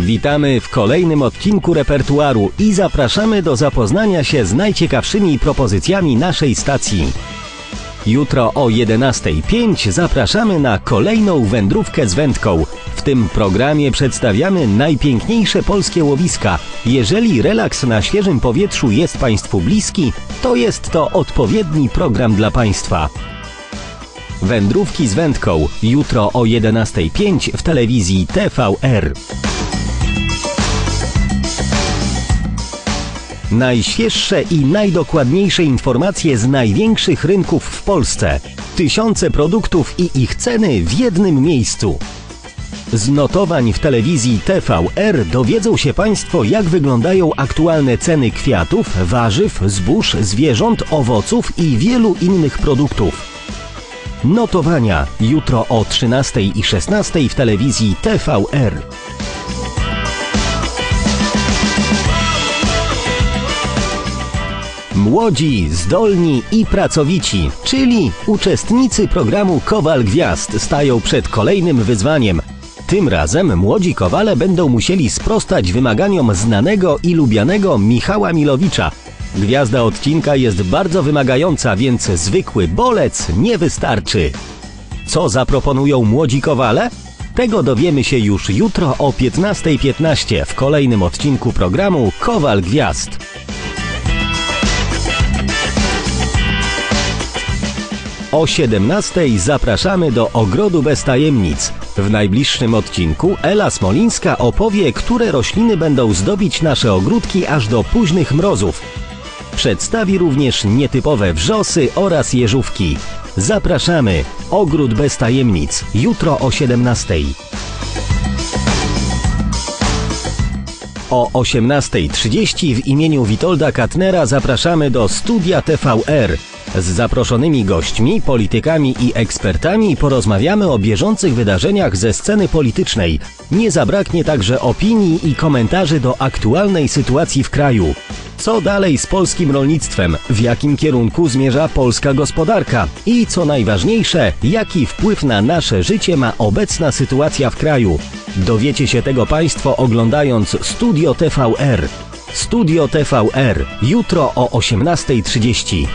Witamy w kolejnym odcinku repertuaru i zapraszamy do zapoznania się z najciekawszymi propozycjami naszej stacji. Jutro o 11.05 zapraszamy na kolejną wędrówkę z wędką. W tym programie przedstawiamy najpiękniejsze polskie łowiska. Jeżeli relaks na świeżym powietrzu jest Państwu bliski, to jest to odpowiedni program dla Państwa. Wędrówki z wędką jutro o 11.05 w telewizji TVR. Najświeższe i najdokładniejsze informacje z największych rynków w Polsce. Tysiące produktów i ich ceny w jednym miejscu. Z notowań w telewizji TVR dowiedzą się Państwo, jak wyglądają aktualne ceny kwiatów, warzyw, zbóż, zwierząt, owoców i wielu innych produktów. Notowania jutro o 13 i 16 w telewizji TVR. Młodzi, zdolni i pracowici, czyli uczestnicy programu Kowal Gwiazd stają przed kolejnym wyzwaniem. Tym razem młodzi kowale będą musieli sprostać wymaganiom znanego i lubianego Michała Milowicza. Gwiazda odcinka jest bardzo wymagająca, więc zwykły bolec nie wystarczy. Co zaproponują młodzi kowale? Tego dowiemy się już jutro o 15.15 w kolejnym odcinku programu Kowal Gwiazd. O 17 zapraszamy do Ogrodu Bez Tajemnic. W najbliższym odcinku Ela Smolińska opowie, które rośliny będą zdobić nasze ogródki aż do późnych mrozów. Przedstawi również nietypowe wrzosy oraz jeżówki. Zapraszamy! Ogród Bez Tajemnic. Jutro o 17. O 18.30 w imieniu Witolda Katnera zapraszamy do studia TVR. Z zaproszonymi gośćmi, politykami i ekspertami porozmawiamy o bieżących wydarzeniach ze sceny politycznej. Nie zabraknie także opinii i komentarzy do aktualnej sytuacji w kraju. Co dalej z polskim rolnictwem? W jakim kierunku zmierza polska gospodarka? I co najważniejsze, jaki wpływ na nasze życie ma obecna sytuacja w kraju? Dowiecie się tego Państwo oglądając Studio TVR. Studio TVR jutro o 18.30.